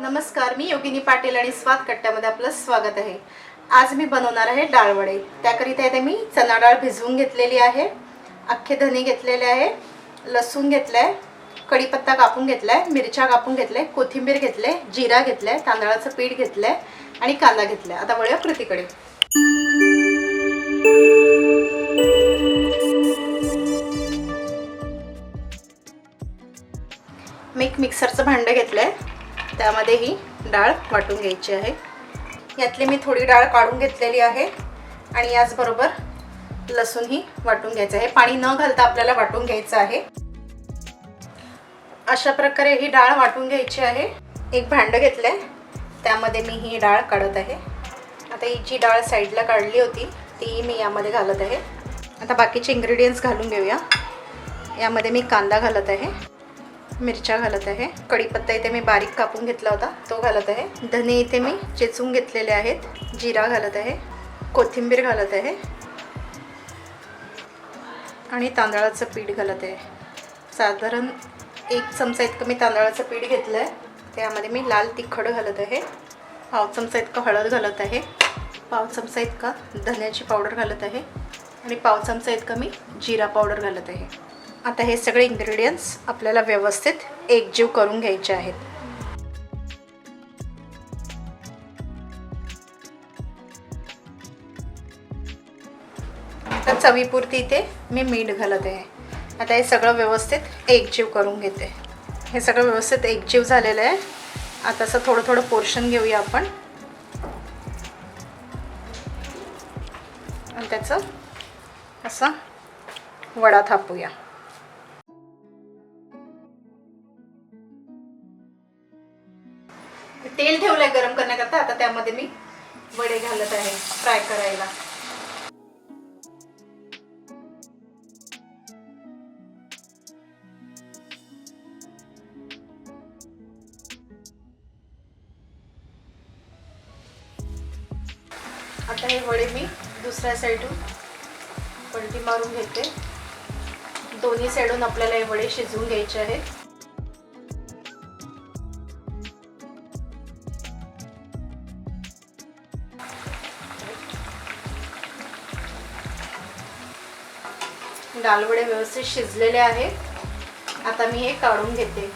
नमस्कार मी योगिनी पाटील आणि स्वाद कट्ट्यामध्ये आपलं स्वागत आहे. आज मी बनवणार आहे डाळवडे त्याकरिता इथे मी चणा डाळ भिजवून घेतलेली आहे अख्खे धने घेतलेले आहे लसूण घेतलं आहे कढीपत्ता कापून घेतला आहे मिरच्या कापून घेतल्या आहे कोथिंबीर घेतले जिरा घेतला आहे तांदळाचं पीठ घेतलं आहे आणि कांदा घेतला आहे आता वळूया कृतीकडे. मी एक मिक्सरचं भांडं घेतलं आहे त्यामध्ये ही डाळ वाटून घ्यायची आहे. यातली मी थोडी डाळ काढून घेतलेली आहे आणि याचबरोबर लसूणही वाटून घ्यायचं आहे. पाणी न घालता आपल्याला वाटून घ्यायचं आहे. अशा प्रकारे ही डाळ वाटून घ्यायची आहे. एक भांडं घेतलं आहे त्यामध्ये मी ही डाळ काढत आहे. आता ही जी डाळ साईडला काढली होती ती मी यामध्ये घालत आहे. आता बाकीचे इन्ग्रेडियंट्स घालून घेऊया. यामध्ये मी कांदा घालत आहे. मिरच्या घालत आहे. कढीपत्ता इथे मी बारीक कापून घेतला होता. तो घालत आहे. धने इथे मी चेचून घेतलेले आहेत. जिरा घालत आहे. कोथिंबीर घालत आहे. आणि तांदळाचं पीठ घालत आहे. साधारण एक चमचा इतकं मी तांदळाचं पीठ घेतलं आहे त्यामध्ये मी लाल तिखट घालत आहे. पाव चमचा इतकं हळद घालत आहे. पाव चमचा इतका धन्याची पावडर घालत आहे. आणि पाव चमचा इतकं मी जिरा पावडर घालत आहे. आता हे सगळे इन्ग्रेडियंट्स आपल्याला व्यवस्थित एकजीव करून घ्यायचे आहेत. आता चवीपुरती इथे मी मीठ घालत. आहे आता हे सगळं व्यवस्थित एकजीव करून घेते. हे सगळं व्यवस्थित एकजीव झालेलं आहे. आता असं थोडं थोडं पोर्शन घेऊया आपण. आणि त्याचं असा वडा थापूया. तेल ठेवलंय गरम करण्याकरता. आता त्यामध्ये मी वडे घालत आहे फ्राय करायला. आता हे वडे मी दुसऱ्या साईडून पलटी मारून घेते. दोन्ही साईडून आपल्याला हे वडे शिजवून घ्यायचे आहेत. डालवडे व्यवस्थित शिजलेले आहेत. आता मी हे काढून घेते.